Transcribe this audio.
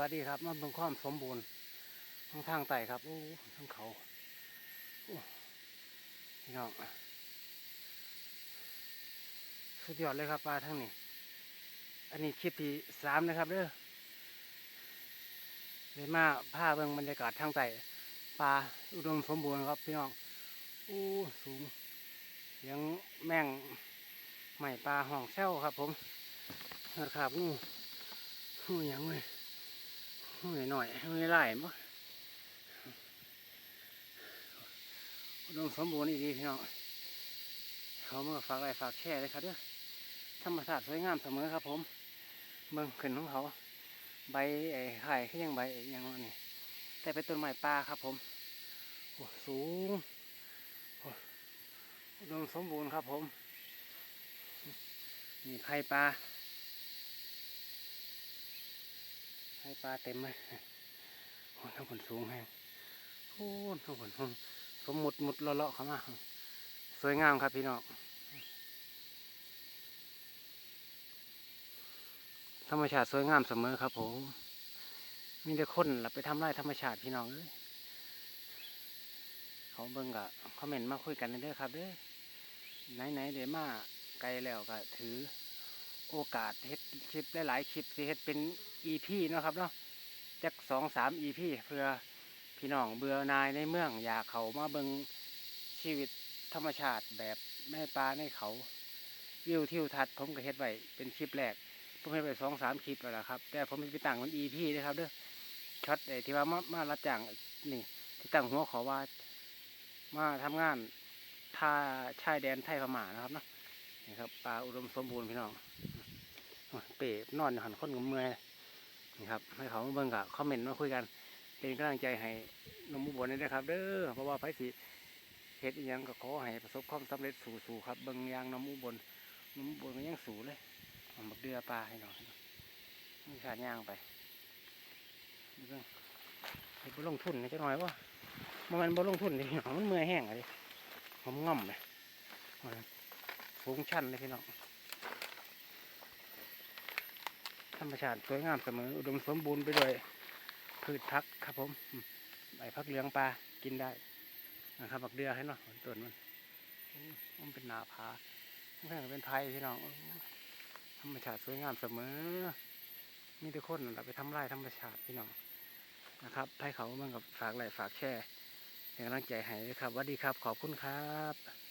วัสดีครับมาเบิ่งความสมบูรณ์ของทางไต่ครับโอ้ทางเขาพี่น้องสุดยอดเลยครับปลาทั้งนี้ อันนี้คลิปที่สามนะครับเด้อเลยมาพาเบิ่งบรรยากาศทางไต่ปลาอุดมสมบูรณ์ครับพี่น้องโอ้สูงยังแม่งใหม่ปลาห้องแซวครับผมนะครับงูงูหยังเลย หน่อยหน่อยหน่อยไล่มั้งอุดมสมบูรณ์อีดีพี่น้องเขาเมาฝากอะไรฝากแช่เลยครับเด้อธรรมชาติสวยงามเสมอครับ ผมเมืองขึ้นของเขา ใบไอ้ไข่ก็ยังใบอ้หยังนี่แต่เป็นต้นไม้ป่าครับ ผมโอ้สูงอุดมสมบูรณ์ครับผม นี่ไผ่ปลา ให้ปลาเต็มเลยโอ้ทั้งผลสูงแห้งโอ้ทั้งผลสมมุดมุดเลาะๆเข้ามาสวยงามครับพี่น้องธรรมชาติสวยงามเสมอครับผมมีแต่คนหลับไปทำไรธรรมชาติพี่น้องเอ้ยเขาเบิ่งกะคอมเมนต์มาคุยกันเด้อครับเด้อไหนๆเดี๋ยวมาไกลแล้วก็ถือ โอกาสเฮ็ดคลิปหลายๆคลิปสิเฮ็ดเป็นอีพีเนาะครับเนาะจักสองสามอีพีเพื่อพี่น้องเบื่อนายในเมืองอยากเขามาเบิงชีวิตธรรมชาติแบบแม่ปลาในเขา วิวทิวทัศน์ผมก็เฮ็ดไว้เป็นคลิปแรกผมเฮ็ดไปสองสามคลิปแล้วละครับ แต่ผมไปตั้งมันอีพีนะครับเด้อช็อตไอ้ที่ว่ามามารับจ้างนี่ที่ตั้งหัวขอว่ามาทำงานท่าชายแดนไทยพม่านะครับเนาะนี่ครับปลาอุดมสมบูรณ์พี่น้อง เป๋นอนอยู่หันคนกับเมื่อยนี่ครับให้เขาเบิ่งกับคอมเมนต์มาคุยกันเป็นกำลังใจให้นมอุบลนี่นะครับ เด้อเพราะว่าไผสิเฮ็ดอีหยังก็ขอให้ประสบความสำเร็จสู่ๆครับเบิ่งยางนมอุบลนมอุบลก็ยังสูเลยเอาบักเดือปลาให้หน่อยมีขาดยางไปเบิ่งเฮ็ดบ่ลงทุนนี่จักหน่อยวะบ่แมันบ่ลงทุนนี่พี่น้องมันเมื่อยแห้งอะดิผมง่อมเลยสูงชันเลยพี่น้อง ธ รรมชาติสวยงามเสมอ อุดมสมบูรณ์ไปด้วยพืชพักครับผมใบพักเหลืองปลากินได้นะครับบักเดือให้เนาะต้นมันมันเป็นหนาผาข้างเป็นไผ่พี่น้องธรรมชาติสวยงามเสมอ มีแต่คนเราไปทำลายธรรมชาติพี่น้องนะครับให้เขามันกับฝากไหลฝากแช่เป็นกำลังใจให้ด้วยครับสวัสดีครับ ขอบคุณครับ